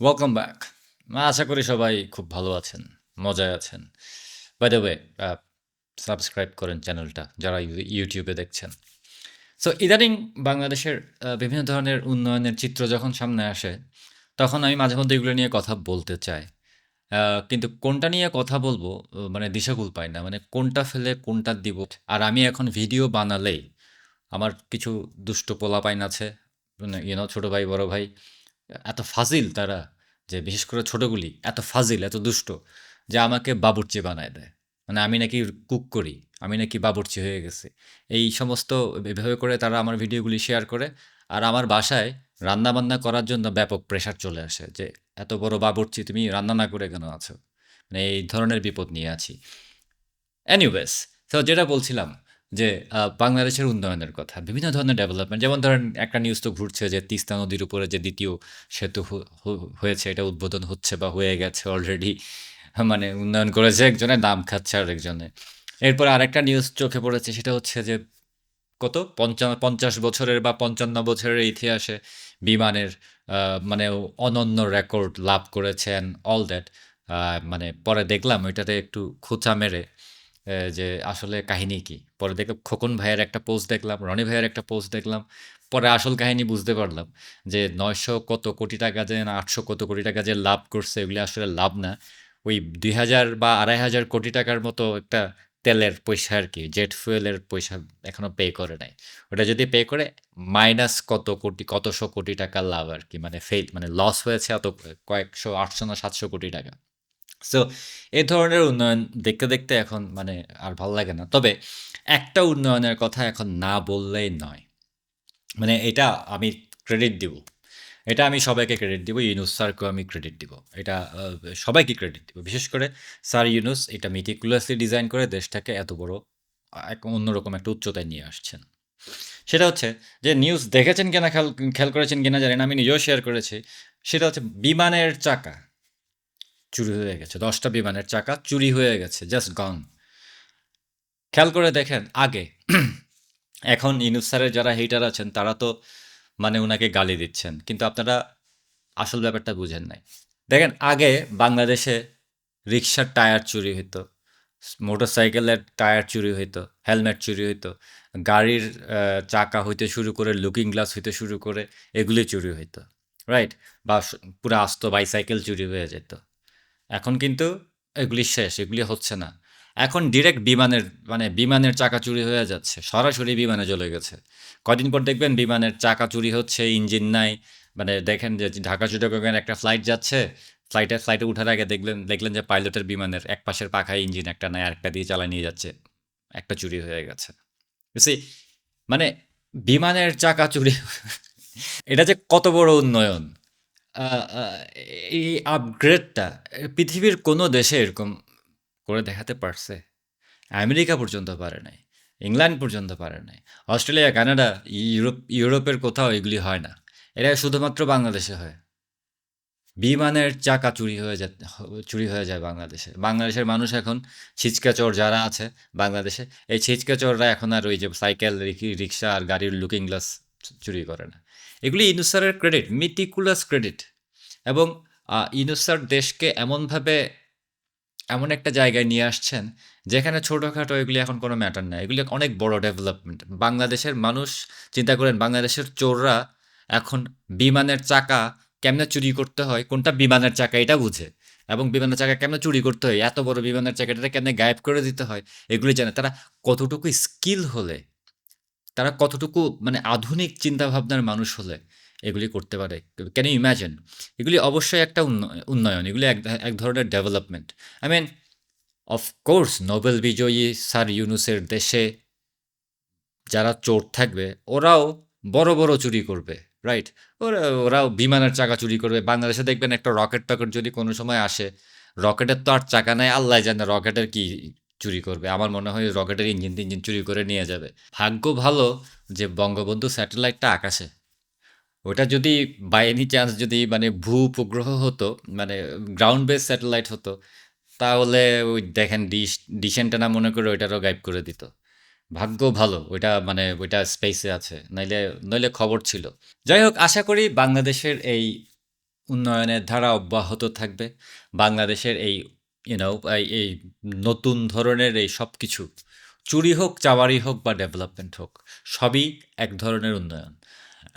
Welcome back আশা করি সবাই খুব ভালো আছেন, মজায় আছেন। বাই দ্য ওয়ে সাবস্ক্রাইব করেন চ্যানেলটা যারা ইউ- ইউটিউবে দেখছেন। সো ইদানিং বাংলাদেশের বিভিন্ন ধরনের উন্নয়নের চিত্র যখন সামনে আসে, তখন আমি মাঝে মধ্যে এগুলো নিয়ে কথা বলতে চাই। কিন্তু কোনটা নিয়ে কথা বলব মানে দিশাকুল পাই না। মানে কোনটা ফেলে, কোনটা দিব? আর আমি এখন ভিডিও বানালেই আমার কিছু দুষ্ট পোলাপাইন আছে মানে ইউনো ছোটো ভাই, বড় ভাই এত ফাজিল তারা, যে বিশেষ করে ছোটগুলি, এত ফাজিল, এত দুষ্ট, যে আমাকে বাবুর্চি বানায় দেয়। মানে আমি নাকি কুক করি, আমি নাকি বাবুর্চি হয়ে গেছি। এই সমস্ত এভাবে করে তারা আমার ভিডিওগুলি শেয়ার করে। আর আমার বাসায় রান্না বান্না করার জন্য ব্যাপক প্রেশার চলে আসে, যে এত বড় বাবুর্চি তুমি রান্না না করে কেন আছো? মানে এই ধরনের বিপদ নিয়ে আছি। এনিওয়েজ তো যেটা বলছিলাম যে বাংলাদেশের উন্নয়নের কথা। বিভিন্ন ধরনের ডেভেলপমেন্ট যেমন ধরেন একটা নিউজ তো ঘুরছে যে, তিস্তা নদীর উপরে যে দ্বিতীয় সেতু হয়েছে, এটা উদ্বোধন হচ্ছে বা হয়ে গেছে অলরেডি মানে উন্নয়ন করেছে একজনের দাম খাচ্ছে আর একজনে এরপর আরেকটা নিউজ চোখে পড়েছে, সেটা হচ্ছে যে, কত? পঞ্চাশ পঞ্চাশ বছরের বা পঞ্চান্ন বছরের ইতিহাসে বিমানের মানে অনন্য রেকর্ড লাভ করেছেন অল দ্যাট মানে পরে দেখলাম, ওইটাতে একটু খোঁচা মেরে। যে আসলে কাহিনী কি? পরে দেখলাম খোকন ভাইয়ের একটা পোস্ট দেখলাম, রনি ভাইয়ের একটা পোস্ট দেখলাম, পরে আসল কাহিনী বুঝতে পারলাম যে নয়শো কত কোটি টাকা যে না, আটশো কত কোটি টাকা যে লাভ করছে, এগুলি আসলে লাভ না। ওই দুই হাজার বা আড়াই হাজার কোটি টাকার মতো একটা তেলের পয়সা আর কি জেট ফুয়েলের পয়সা এখনও পে করে নাই। ওটা যদি পে করে মাইনাস কত কোটি, কতশো কোটি টাকা লাভ আর কি মানে ফেল মানে লস হয়েছে অত কয়েকশো, আটশো না সাতশো কোটি টাকা। সো এই ধরনের উন্নয়ন দেখতে দেখতে এখন মানে আর ভালো লাগে না। তবে একটা উন্নয়নের কথা এখন না বললেই নয়। মানে এটা আমি ক্রেডিট দিব। এটা আমি সবাইকে ক্রেডিট দিব, ইউনুস স্যারকেও আমি ক্রেডিট দিব। এটা সবাইকে ক্রেডিট দিব। বিশেষ করে স্যার ইউনুস এটা মিটিকুলাসলি ডিজাইন করে দেশটাকে এত বড়, এক অন্যরকম একটা উচ্চতায় নিয়ে আসছেন। সেটা হচ্ছে যে নিউজ দেখেছেন কিনা খেয়াল খেয়াল করেছেন কিনা জানেন আমি নিজেও শেয়ার করেছি। সেটা হচ্ছে বিমানের চাকা। চুরি হয়ে গেছে, দশটা বিমানের চাকা চুরি হয়ে গেছে জাস্ট গন খেয়াল করে দেখেন, আগে এখন ইনুস স্যারের যারা হেটার আছেন, তারা তো মানে ওনাকে গালি দিচ্ছেন, কিন্তু আপনারা আসল ব্যাপারটা বুঝেন নাই। দেখেন, আগে বাংলাদেশে রিক্সার টায়ার চুরি হইতো মোটর সাইকেলের টায়ার চুরি হইতো, হেলমেট চুরি হইতো, গাড়ির চাকা হইতে শুরু করে লুকিং গ্লাস হইতে শুরু করে এগুলি চুরি হইতো রাইট বা পুরো আস্ত বাইসাইকেল চুরি হয়ে যেত। এখন কিন্তু এগুলি শেষ, এগুলি হচ্ছে না। এখন ডিরেক্ট বিমানের মানে বিমানের চাকা চুরি হয়ে যাচ্ছে, সরাসরি বিমানে চলে গেছে। কদিন পর দেখবেন বিমানের চাকা চুরি হচ্ছে, ইঞ্জিন নাই মানে দেখেন যে ঢাকা চট্টগ্রামের একটা ফ্লাইট যাচ্ছে ফ্লাইটে ফ্লাইটে উঠার আগে দেখলেন দেখলেন যে পাইলটের বিমানের এক পাশের পাখায় ইঞ্জিন একটা নাই আরেকটা দিয়ে চালায় নিয়ে যাচ্ছে, একটা চুরি হয়ে গেছে। বুঝছি মানে বিমানের চাকা চুরি, এটা যে কত বড় উন্নয়ন! এই আপগ্রেডটা পৃথিবীর কোনো দেশে এরকম করে দেখাতে পারছে? আমেরিকা পর্যন্ত পারে নাই, ইংল্যান্ড পর্যন্ত পারে নাই, অস্ট্রেলিয়া, কানাডা, ইউরোপ, ইউরোপের কোথাও এগুলি হয় না। এটা শুধুমাত্র বাংলাদেশে হয়। বিমানের চাকা চুরি হয়ে যায় চুরি হয়ে যায় বাংলাদেশে। বাংলাদেশের মানুষ এখন ছিচকা চোর যারা আছে বাংলাদেশে, এই ছিচকা চোররা এখন আর ওই যে সাইকেল রিক্সা আর গাড়ির লুকিং গ্লাস চুরি করে না। এগুলি ইনুসারের ক্রেডিট মিটিকুলাস ক্রেডিট এবং ইনুসার দেশকে এমনভাবে, এমন একটা জায়গায় নিয়ে আসছেন, যেখানে ছোটোখাটো এগুলি এখন কোনো ম্যাটার না এগুলি অনেক বড় ডেভেলপমেন্ট বাংলাদেশের মানুষ, চিন্তা করেন বাংলাদেশের চোররা এখন বিমানের চাকা কেমনে চুরি করতে হয়, কোনটা বিমানের চাকা এটা বুঝে। এবং বিমানের চাকা কেমনে চুরি করতে হয়, এত বড় বিমানের চাকাটা কেমনে গায়েব করে দিতে হয়, এগুলি জানে। তারা কতটুকু স্কিল হলে তারা কতটুকু মানে আধুনিক চিন্তাভাবনার মানুষ হলে এগুলি করতে পারে? ক্যান ইউ ইম্যাজিন এগুলি অবশ্যই একটা উন্ন- উন্নয়ন, এগুলি এক এক ধরনের development I mean of course Nobel বিজয়ী স্যার ইউনুসের দেশে যারা চোর থাকবে, ওরাও বড় বড় চুরি করবে রাইট ওরা, ওরাও বিমানের চাকা চুরি করবে। বাংলাদেশে দেখবেন একটা রকেট টকেট যদি কোনো সময় আসে, রকেটের তো আর চাকা নাই, আল্লাহ জানে রকেটের কি চুরি করবে। আমার মনে হয় রকেটের ইঞ্জিন টিঞ্জিন চুরি করে নিয়ে যাবে। ভাগ্য ভালো যে বঙ্গবন্ধু স্যাটেলাইটটা আকাশে। ওটা যদি বাই এনি চান্স যদি মানে ভূ উপগ্রহ হতো মানে গ্রাউন্ড বেস স্যাটেলাইট হতো, তাহলে ওই দেখেন ডিশ ডিশ অ্যান্টেনা মনে করে ওইটারও গাইব করে দিত। ভাগ্য ভালো, ওইটা মানে ওইটা স্পেসে আছে, নইলে নইলে খবর ছিল। যাই হোক, আশা করি বাংলাদেশের এই উন্নয়নের ধারা অব্যাহত থাকবে। বাংলাদেশের এই ইউনো এই নতুন ধরনের এই সব কিছু, চুরি হোক, চাওয়ারি হোক বা ডেভেলপমেন্ট হোক, সবই এক ধরনের উন্নয়ন।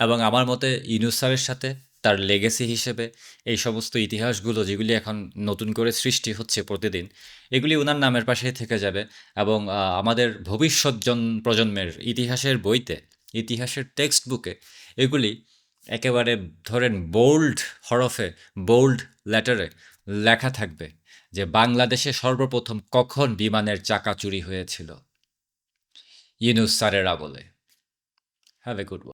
এবং আমার মতে ইউনুস স্যারের সাথে, তার লেগেসি হিসেবে, এই সমস্ত ইতিহাসগুলো যেগুলি এখন নতুন করে সৃষ্টি হচ্ছে প্রতিদিন, এগুলি ওনার নামের পাশেই থেকে যাবে। এবং আমাদের ভবিষ্যৎ জন, প্রজন্মের ইতিহাসের বইতে, ইতিহাসের টেক্সট বুকে এগুলি একেবারে ধরেন বোল্ড হরফে বোল্ড লেটারে লেখা থাকবে। যে বাংলাদেশে সর্বপ্রথম কখন বিমানের চাকা চুরি হয়েছিল? ইউনুস স্যারেরা বলে। Have a good